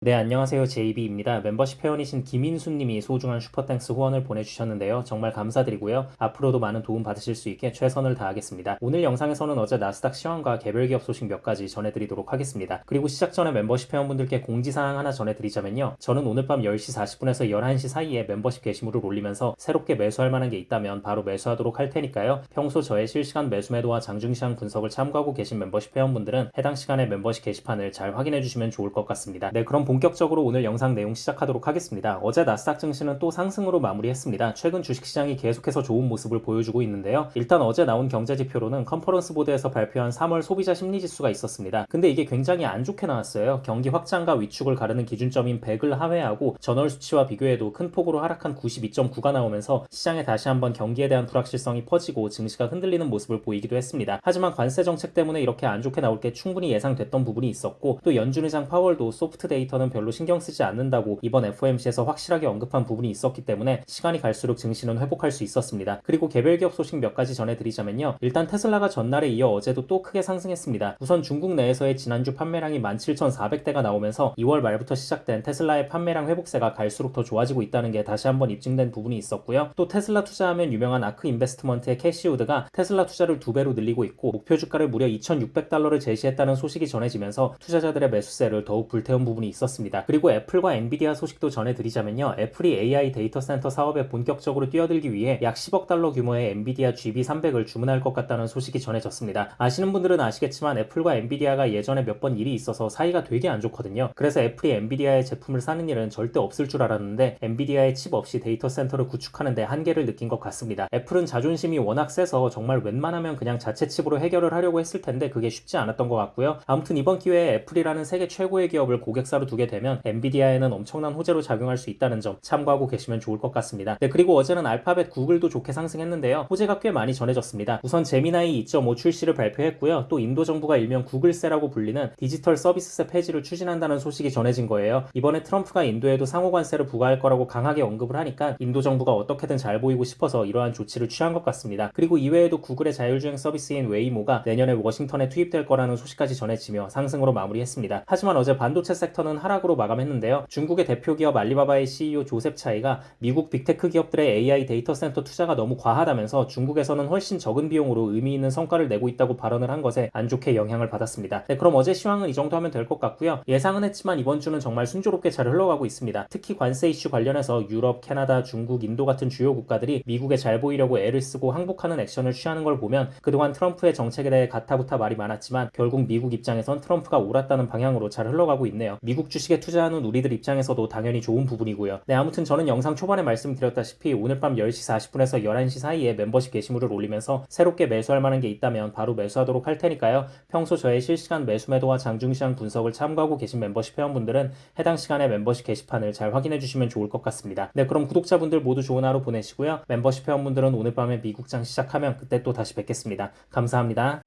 네, 안녕하세요. JB입니다. 멤버십 회원이신 김인수 님이 소중한 슈퍼땡스 후원을 보내주셨는데요. 정말 감사드리고요. 앞으로도 많은 도움 받으실 수 있게 최선을 다하겠습니다. 오늘 영상에서는 어제 나스닥 시황과 개별 기업 소식 몇 가지 전해드리도록 하겠습니다. 그리고 시작 전에 멤버십 회원분들께 공지사항 하나 전해드리자면요. 저는 오늘 밤 10시 40분에서 11시 사이에 멤버십 게시물을 올리면서 새롭게 매수할 만한 게 있다면 바로 매수하도록 할 테니까요. 평소 저의 실시간 매수 매도와 장중시장 분석을 참고하고 계신 멤버십 회원분들은 해당 시간에 멤버십 게시판을 잘 확인해 주시면 좋을 것 같습니다. 네, 그럼 본격적으로 오늘 영상 내용 시작하도록 하겠습니다. 어제 나스닥 증시는 또 상승으로 마무리했습니다. 최근 주식시장이 계속해서 좋은 모습을 보여주고 있는데요. 일단 어제 나온 경제지표로는 컨퍼런스 보드에서 발표한 3월 소비자 심리지수가 있었습니다. 근데 이게 굉장히 안 좋게 나왔어요. 경기 확장과 위축을 가르는 기준점인 100을 하회하고 전월 수치와 비교해도 큰 폭으로 하락한 92.9가 나오면서 시장에 다시 한번 경기에 대한 불확실성이 퍼지고 증시가 흔들리는 모습을 보이기도 했습니다. 하지만 관세 정책 때문에 이렇게 안 좋게 나올 게 충분히 예상됐던 부분이 있었고 또 연준 의장 파월도 소프트 데이터 는 별로 신경 쓰지 않는다고 이번 FOMC에서 확실하게 언급한 부분이 있었기 때문에 시간이 갈수록 증시는 회복할 수 있었습니다. 그리고 개별 기업 소식 몇 가지 전해드리자면요. 일단 테슬라가 전날에 이어 어제도 또 크게 상승했습니다. 우선 중국 내에서의 지난주 판매량이 17,400대가 나오면서 2월 말부터 시작된 테슬라의 판매량 회복세가 갈수록 더 좋아지고 있다는 게 다시 한번 입증된 부분이 있었고요. 또 테슬라 투자하면 유명한 아크 인베스트먼트의 캐시우드가 테슬라 투자를 두 배로 늘리고 있고 목표 주가를 무려 2,600달러를 제시했다는 소식이 전해지면서 투자자들의 매수세를 더욱 불태운 부분이 있었습니다. 그리고 애플과 엔비디아 소식도 전해드리자면요. 애플이 AI 데이터 센터 사업에 본격적으로 뛰어들기 위해 약 10억 달러 규모의 엔비디아 GB300을 주문할 것 같다는 소식이 전해졌습니다. 아시는 분들은 아시겠지만 애플과 엔비디아가 예전에 몇 번 일이 있어서 사이가 되게 안 좋거든요. 그래서 애플이 엔비디아의 제품을 사는 일은 절대 없을 줄 알았는데 엔비디아의 칩 없이 데이터 센터를 구축하는데 한계를 느낀 것 같습니다. 애플은 자존심이 워낙 세서 정말 웬만하면 그냥 자체 칩으로 해결을 하려고 했을 텐데 그게 쉽지 않았던 것 같고요. 아무튼 이번 기회에 애플이라는 세계 최고의 기업을 고객사로 두게 되면 엔비디아에는 엄청난 호재로 작용할 수 있다는 점 참고하고 계시면 좋을 것 같습니다. 네, 그리고 어제는 알파벳 구글도 좋게 상승했는데요. 호재가 꽤 많이 전해졌습니다. 우선 제미나이 2.5 출시를 발표했고요. 또 인도 정부가 일명 구글세라고 불리는 디지털 서비스세 폐지를 추진한다는 소식이 전해진 거예요. 이번에 트럼프가 인도에도 상호 관세를 부과할 거라고 강하게 언급을 하니까 인도 정부가 어떻게든 잘 보이고 싶어서 이러한 조치를 취한 것 같습니다. 그리고 이외에도 구글의 자율주행 서비스인 웨이모가 내년에 워싱턴에 투입될 거라는 소식까지 전해지며 상승으로 마무리했습니다. 하지만 어제 반도체 섹터는 하 락으로 마감했는데요. 중국의 대표 기업 알리바바의 CEO 조셉 차이가 미국 빅테크 기업들의 AI 데이터 센터 투자가 너무 과하다면서 중국에서는 훨씬 적은 비용으로 의미 있는 성과를 내고 있다고 발언을 한 것에 안 좋게 영향을 받았습니다. 네, 그럼 어제 시황은 이 정도 하면 될 것 같고요. 예상은 했지만 이번 주는 정말 순조롭게 잘 흘러가고 있습니다. 특히 관세 이슈 관련해서 유럽, 캐나다, 중국, 인도 같은 주요 국가들이 미국에 잘 보이려고 애를 쓰고 항복하는 액션을 취하는 걸 보면 그동안 트럼프의 정책에 대해 가타부타 말이 많았지만 결국 미국 입장에선 트럼프가 옳았다는 방향으로 잘 흘러가고 있네요. 미국 주식에 투자하는 우리들 입장에서도 당연히 좋은 부분이고요. 네, 아무튼 저는 영상 초반에 말씀드렸다시피 오늘 밤 10시 40분에서 11시 사이에 멤버십 게시물을 올리면서 새롭게 매수할 만한 게 있다면 바로 매수하도록 할 테니까요. 평소 저의 실시간 매수 매도와 장중 시장 분석을 참고하고 계신 멤버십 회원분들은 해당 시간에 멤버십 게시판을 잘 확인해 주시면 좋을 것 같습니다. 네, 그럼 구독자분들 모두 좋은 하루 보내시고요. 멤버십 회원분들은 오늘 밤에 미국장 시작하면 그때 또 다시 뵙겠습니다. 감사합니다.